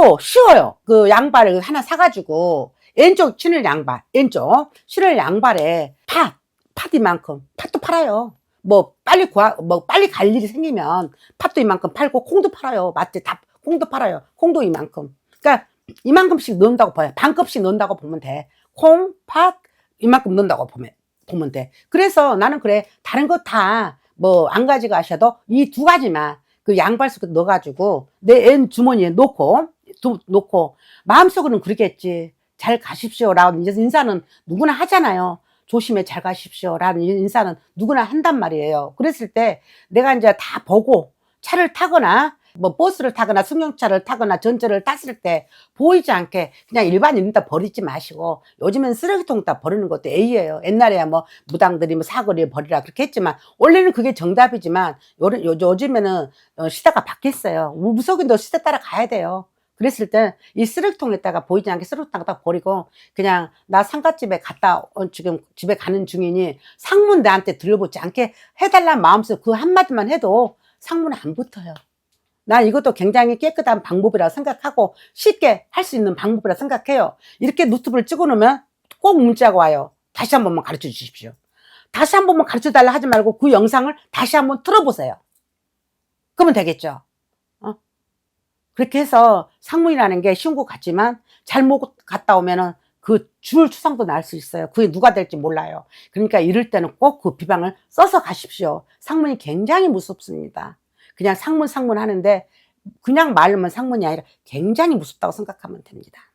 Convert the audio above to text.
또 쉬워요. 그 양발을 하나 사가지고 왼쪽 신을 양발, 왼쪽 신을 양발에 팥, 팥 이만큼, 팥도 팔아요. 뭐 빨리 구하, 뭐 빨리 갈 일이 생기면 팥도 이만큼 팔고 콩도 팔아요. 맞지? 다 콩도 팔아요. 콩도 이만큼. 그러니까 이만큼씩 넣는다고 봐요. 반컵씩 넣는다고 보면 돼. 콩, 팥 이만큼 넣는다고 보면 보면 돼. 그래서 나는 그래 다른 거 다 뭐 안 가져가셔도 이 두 가지만 그 양발 속에 넣어가지고 내 앤 주머니에 놓고 두, 놓고 마음속으로는 그러겠지. 잘 가십시오라는 인사는 누구나 하잖아요. 조심해 잘 가십시오라는 인사는 누구나 한단 말이에요. 그랬을 때 내가 이제 다 보고 차를 타거나 뭐 버스를 타거나 승용차를 타거나 전철을 탔을 때 보이지 않게 그냥 일반인다 버리지 마시고 요즘엔 쓰레기통 다 버리는 것도 A예요. 옛날에야 뭐 무당들이 뭐 사거리에 버리라 그렇게 했지만 원래는 그게 정답이지만 요, 요, 요즘에는 어, 시대가 바뀌었어요. 무속인도 시대 따라 가야 돼요. 그랬을 때이 쓰레기통에다가 보이지 않게 쓰레기통 딱 버리고 그냥 나 상가집에 갔다 어, 지금 집에 가는 중이니 상문 내한테 들려보지 않게 해달라는 마음속 그 한마디만 해도 상문 안 붙어요. 난 이것도 굉장히 깨끗한 방법이라고 생각하고 쉽게 할 수 있는 방법이라고 생각해요. 이렇게 노트북을 찍어 놓으면 꼭 문자가 와요. 다시 한 번만 가르쳐 주십시오. 다시 한 번만 가르쳐 달라 하지 말고 그 영상을 다시 한번 틀어보세요. 그러면 되겠죠. 어? 그렇게 해서 상문이라는 게 쉬운 것 같지만 잘못 갔다 오면은 그 줄 추상도 날 수 있어요. 그게 누가 될지 몰라요. 그러니까 이럴 때는 꼭 그 비방을 써서 가십시오. 상문이 굉장히 무섭습니다. 그냥 상문 상문 하는데 그냥 말로만 상문이 아니라 굉장히 무섭다고 생각하면 됩니다.